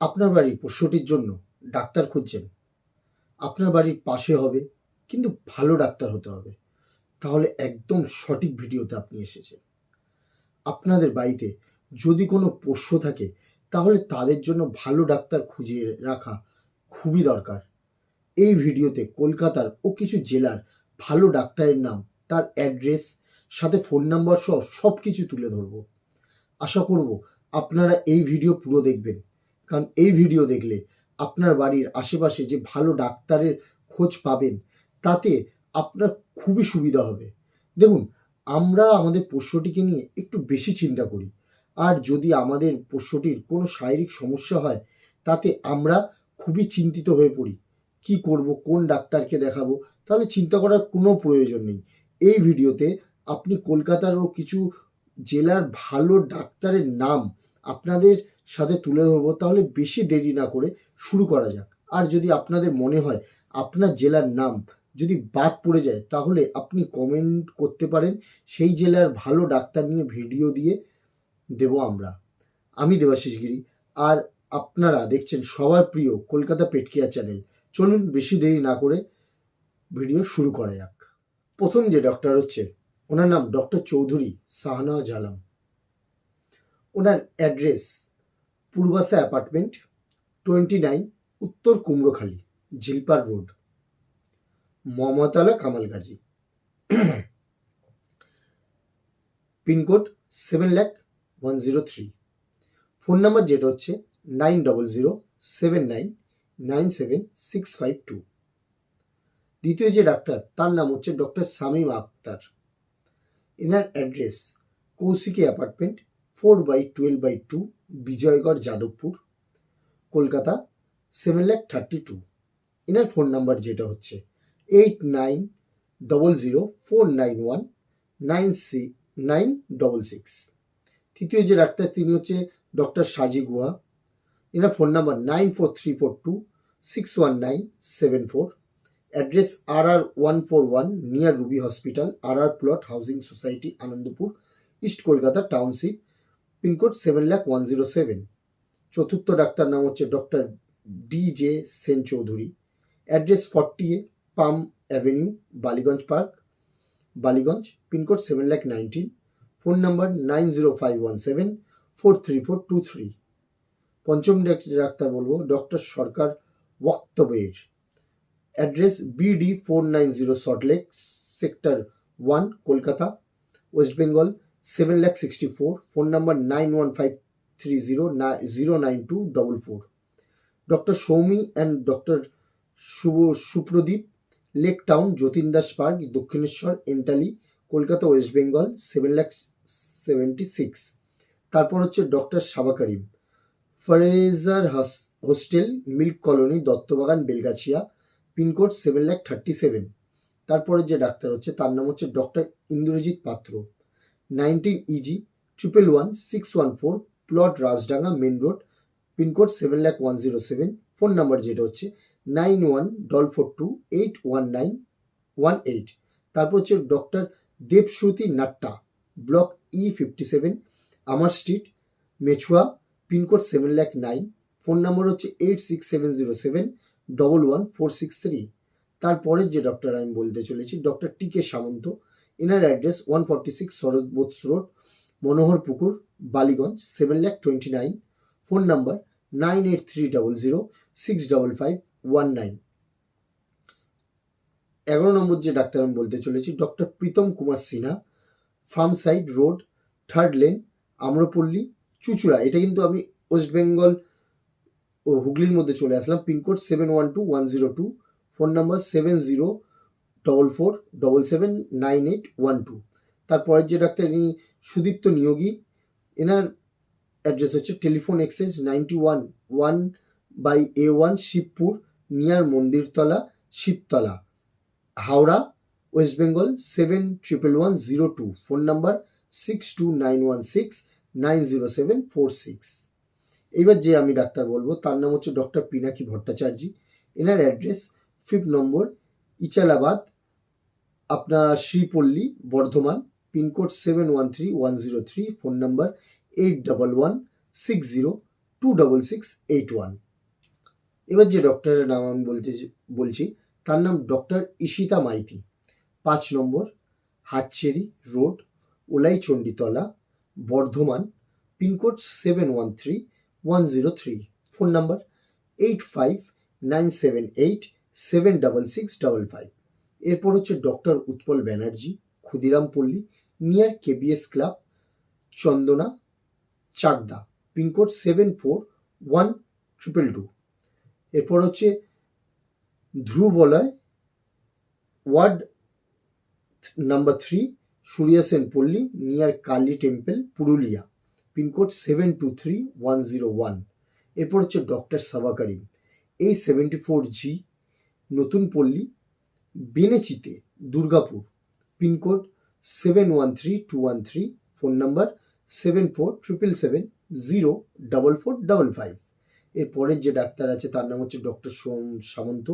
আপনার বাড়ির পশুটির জন্য ডাক্তার খুঁজছেন। আপনার বাড়ির পাশে হবে, কিন্তু ভালো ডাক্তার হতে হবে। তাহলে একদম সঠিক ভিডিওতে আপনি এসেছেন। আপনাদের বাড়িতে যদি কোনো পোষ্য থাকে, তাহলে তাদের জন্য ভালো ডাক্তার খুঁজে রাখা খুবই দরকার। এই ভিডিওতে কলকাতার ও কিছু জেলার ভালো ডাক্তারের নাম, তার অ্যাড্রেস, সাথে ফোন নাম্বার সহ সব কিছু তুলে ধরবো। আশা করব আপনারা এই ভিডিও পুরো দেখবেন। কারণ এই ভিডিও দেখলে আপনার বাড়ির আশেপাশে যে ভালো ডাক্তারের খোঁজ পাবেন, তাতে আপনার খুবই সুবিধা হবে। দেখুন, আমরা আমাদের পোষ্যটিকে নিয়ে একটু বেশি চিন্তা করি। আর যদি আমাদের পোষ্যটির কোনো শারীরিক সমস্যা হয়, তাতে আমরা খুবই চিন্তিত হয়ে পড়ি। কি করব, কোন ডাক্তারকে দেখাবো, তাহলে চিন্তা করার কোনো প্রয়োজন নেই। এই ভিডিওতে আপনি কলকাতারও কিছু জেলার ভালো ডাক্তারের নাম আপনাদের সাথে তুলে ধরবো, তাহলে বেশি দেরি না করে শুরু করা যাক। আর যদি আপনাদের মনে হয় আপনার জেলার নাম যদি বাদ পড়ে যায়, তাহলে আপনি কমেন্ট করতে পারেন। সেই জেলার ভালো ডাক্তার নিয়ে ভিডিও দিয়ে দেব আমরা। আমি দেবাশিস গিরি, আর আপনারা দেখছেন সবার প্রিয় কলকাতা পেটকিয়া চ্যানেল। চলুন বেশি দেরি না করে ভিডিও শুরু করা যাক। প্রথম যে ডক্টর হচ্ছে, ওনার নাম ডক্টর চৌধুরী শাহনওয়াজ আলম ওনার address Purbasha apartment twenty nine উত্তর Kumrokhali, Jhilpar road. Mamtala Kamalgazi. Pincode seven lakh one zero three phone number যেটা হচ্ছে nine double zero seven nine nine seven six five two দ্বিতীয় যে ডাক্তার, তার নাম হচ্ছে ডক্টর সামিম আক্তার। এনার address Kaushiki apartment four by twelve by two Bijoygarh, Jadavpur, Kolkata seven lakh thirty two এনার phone number যেটা হচ্ছে eight nine double zero four nine one nine C nine double six তৃতীয় যে ডাক্তার, তিনি হচ্ছে ডক্টর সাজি গুহা। এনার phone number nine four three four two six one nine seven four address R R one four one near Ruby hospital R R plot housing society Anandapur east Kolkata township pincode seven lakh one zero seven. চতুর্থ ডাক্তার নাম হচ্ছে doctor D J Sen Chowdhury. Address forty A palm avenue, Ballygunge park. Ballygunge, pincode seven lakh nineteen. Phone number nine zero five one seven, four three four two three. পঞ্চম ডাক- ডাক্তার বলব, doctor Sarkar ওয়াক্তবের address BD four nine zero Salt Lake sector one, Kolkata, West Bengal seven lakh sixty four phone number nine one five three zero না zero nine two double four doctor Soumi and doctor Shubho Supradip Lake Town Jatin Das park Dakshineswar Entally Kolkata West Bengal seven lakh seventy six তারপর হচ্ছে doctor Saba Karim Fraser hostel milk colony Duttabagan, Belgachia, pincode seven lakh thirty seven তারপরে যে doctor হচ্ছে, তার নাম হচ্ছে doctor Indrajit Patra nineteen easy triple one six one four plot Rajdanga main road pincode seven lakh one zero seven phone number যেটা হচ্ছে nine one double four two eight one nine one eight তারপর হচ্ছে doctor Debashruti Natta block E fifty seven আমার street Mechua pincode seven lakh nine phone number হচ্ছে eight six seven zero seven double one four six three তারপরের যে doctor আমি বলতে চলেছি doctor টি K Samanta এনার address one forty six Bose road, Manohar Pukur, Ballygunge, seven lakh twenty nine. Phone number nine eight three double zero six double five one nine. এগারো নম্বর যে ডাক্তার আমি বলতে চলেছি, doctor Pritam Kumar Sinha farm side road, third lane, Amrapali, Chuchura. এটা কিন্তু আমি ওয়েস্ট বেঙ্গল ও হুগলির মধ্যে চলে আসলাম, pincode seven one two one zero two. Phone number seven zero double four double seven nine eight one two তারপরের যে ডাক্তার, ইনি সুদীপ্ত নিয়োগী। এনার অ্যাড্রেস হচ্ছে telephone exchange ninety one one by A one, Shibpur, near Mandirtala, Shibtala, Howrah, West Bengal seven triple one zero two phone number six two nine one six nine zero seven four six এইবার যে আমি doctor বলব, তার নাম হচ্ছে doctor Pinaki Bhattacharya. এনার address fifth নম্বর ইচালাবাদ, আপনার Sripalli, Bardhaman, pincode seven one three one zero three, phone number eight double one six zero two double six eight one. এবার যে ডক্টরের নাম আমি বলতে বলছি, তার নাম ডক্টর ঈশিতা মাইতি। পাঁচ নম্বর, Hatcheri road Olai Chanditala Bardhaman, pincode seven one three one zero three. Phone number eight five nine seven eight seven double six double five এরপর হচ্ছে doctor Utpal Banerjee, Kshudiram Palli, near KBS club, Chandana, Chakdah. Pincode seven four one triple two এরপর হচ্ছে Dhrubalaya ward number three Surya Sen Palli, near Kali temple, Purulia. Pincode seven two three one zero one এরপর হচ্ছে doctor Saba করিম এই seventy four G নতুন পল্লী, Benachity Durgapur, pincode seven one three two one three, phone number seven four triple seven zero double four double five. এরপরের যে doctor আছে, তার নাম হচ্ছে doctor Som Samanta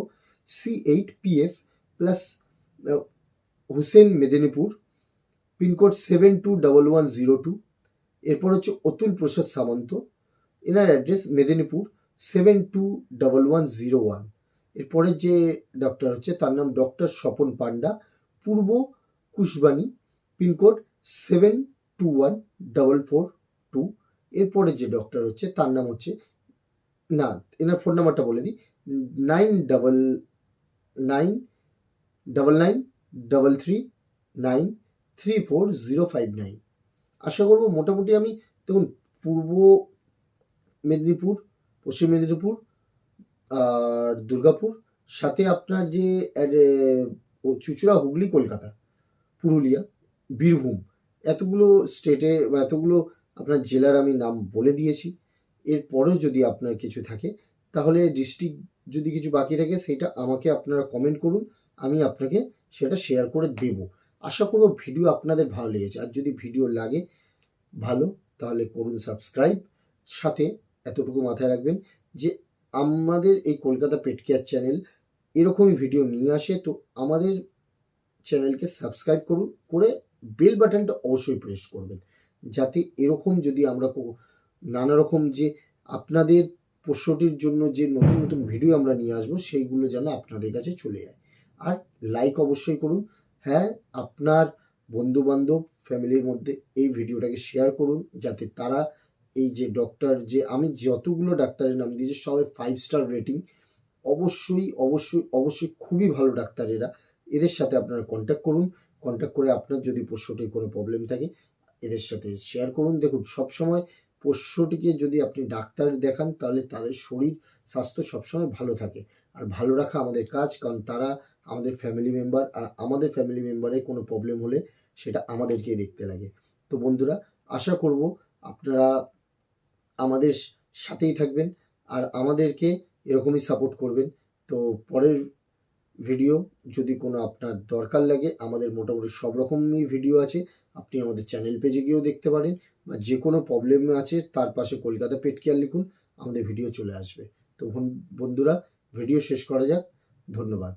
C eight PF plus Hussain Medinipur, pincode seven two double one zero two. এরপর হচ্ছে অতুল প্রসাদ সামন্ত, এনার address Medinipur, seven two double one zero one. এরপরের যে ডক্টর হচ্ছে, তার নাম doctor Swapan Panda Purba Kushbani, pincode seven two one double four two এরপরে যে ডক্টর হচ্ছে, তার নাম হচ্ছে, না, এনার ফোন নাম্বারটা বলে দিই nine double nine double nine double three nine three four zero five nine আশা করব মোটামুটি আমি, দেখুন, পূর্ব মেদিনীপুর, পশ্চিম মেদিনীপুর আর দুর্গাপুর, সাথে আপনার যে চুচুড়া, হুগলি, কলকাতা, পুরুলিয়া, বীরভূম, এতগুলো স্টেটে বা এতগুলো আপনার জেলার আমি নাম বলে দিয়েছি। এরপরেও যদি আপনার কিছু থাকে, তাহলে ডিস্ট্রিক্ট যদি কিছু বাকি থাকে, সেটা আমাকে আপনারা কমেন্ট করুন, আমি আপনাকে সেটা শেয়ার করে দেব। আশা করব ভিডিও আপনাদের ভালো লেগেছে। আর যদি ভিডিও লাগে ভালো, তাহলে করুন সাবস্ক্রাইব সাথে এতটুকু মাথায় রাখবেন যে আমাদের এই কলকাতা পেট কেয়ার চ্যানেল এরকমই ভিডিও নিয়ে আসে, তো আমাদের চ্যানেলকে সাবস্ক্রাইব করুন, করে বেল বাটনটা অবশ্যই প্রেস করবেন। যাতে এরকম যদি আমরা নানা রকম যে আপনাদের পোষ্যটির জন্য যে নতুন নতুন ভিডিও আমরা নিয়ে আসব, সেইগুলো যেন আপনাদের কাছে চলে যায়। আর লাইক অবশ্যই করুন। হ্যাঁ আপনার বন্ধু বান্ধব ফ্যামিলির মধ্যে এই ভিডিওটাকে শেয়ার করুন, যাতে তারা এই যে ডক্টর যে আমি যতগুলো ডাক্তারের নাম দিয়েছি, সবাই ফাইভ স্টার রেটিং অবশ্যই অবশ্যই অবশ্যই খুবই ভালো ডাক্তার এরা। এদের সাথে আপনারা কন্ট্যাক্ট করুন। কন্ট্যাক্ট করে আপনার যদি পোষ্যটির কোনো প্রবলেম থাকে, এদের সাথে শেয়ার করুন। দেখুন, সবসময় পোষ্যটিকে যদি আপনি ডাক্তার দেখান, তাহলে তাদের শরীর, স্বাস্থ্য সবসময় ভালো থাকে। আর ভালো রাখা আমাদের কাজ, কারণ তারা আমাদের ফ্যামিলি মেম্বার আর আমাদের ফ্যামিলি মেম্বারের কোনো প্রবলেম হলে সেটা আমাদেরকেই দেখতে লাগে। তো বন্ধুরা, আশা করব আপনারা আমাদের সাথেই থাকবেন আর আমাদেরকে এরকমই সাপোর্ট করবেন। তো পরের ভিডিও যদি কোনো আপনার দরকার লাগে, আমাদের মোটামুটি সব রকমই ভিডিও আছে। আপনি আমাদের চ্যানেল পেজে গিয়েও দেখতে পারেন বা যে কোনো প্রবলেম আছে, তার পাশে কলকাতা পেট কেয়ার লিখুন, আমাদের ভিডিও চলে আসবে। তো বন্ধুরা ভিডিও শেষ করা যাক। ধন্যবাদ।